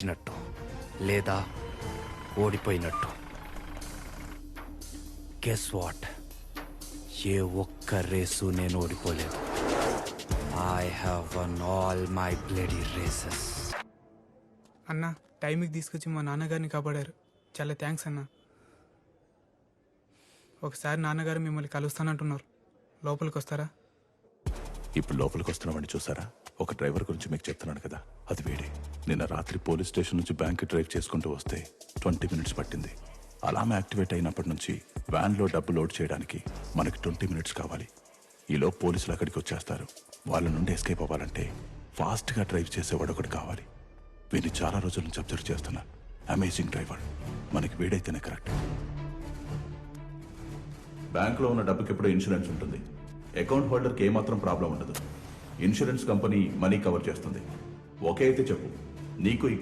గెలిచినట్టు లేదా ఓడిపోయినట్టు. Guess what a ఒక్క రేసు నేను ఓడిపోలేదు. I have won all my bloody races అన్న టైంకి తీసుకొచ్చి మా నాన్నగారిని కాపాడారు. చాలా థ్యాంక్స్ అన్న. ఒకసారి నాన్నగారు మిమ్మల్ని కలుస్తానంటున్నారు. లోపలికి వస్తారా ఇప్పుడు లోపలికి వస్తున్నామని చూసారా? ఒక డ్రైవర్ గురించి మీకు చెప్తున్నాను కదా అది వేడి. నిన్న రాత్రి పోలీస్ స్టేషన్ నుంచి బ్యాంక్ డ్రైవ్ చేసుకుంటూ వస్తే ట్వంటీ మినిట్స్ పట్టింది. అలారం యాక్టివేట్ అయినప్పటి నుంచి వ్యాన్లో డబ్బు లోడ్ చేయడానికి మనకి ట్వంటీ మినిట్స్ కావాలి. ఈలో పోలీసులు అక్కడికి వచ్చేస్తారు. వాళ్ళ నుండి ఎస్కేప్ అవ్వాలంటే ఫాస్ట్గా డ్రైవ్ చేసేవాడు ఒకటి కావాలి. వీని చాలా రోజుల నుంచి అబ్జర్వ్ చేస్తున్నా అమేజింగ్ డ్రైవర్. మనకి వీడైతేనే కరెక్ట్. బ్యాంకులో ఉన్న డబ్బుకి ఎప్పుడో ఇన్సూరెన్స్ ఉంటుంది. అకౌంట్ హోల్డర్కి ఏమాత్రం ప్రాబ్లం ఉండదు. ఇన్సూరెన్స్ కంపెనీ మనీ కవర్ చేస్తుంది. ఒకే అయితే చెప్పు. నీకు ఈ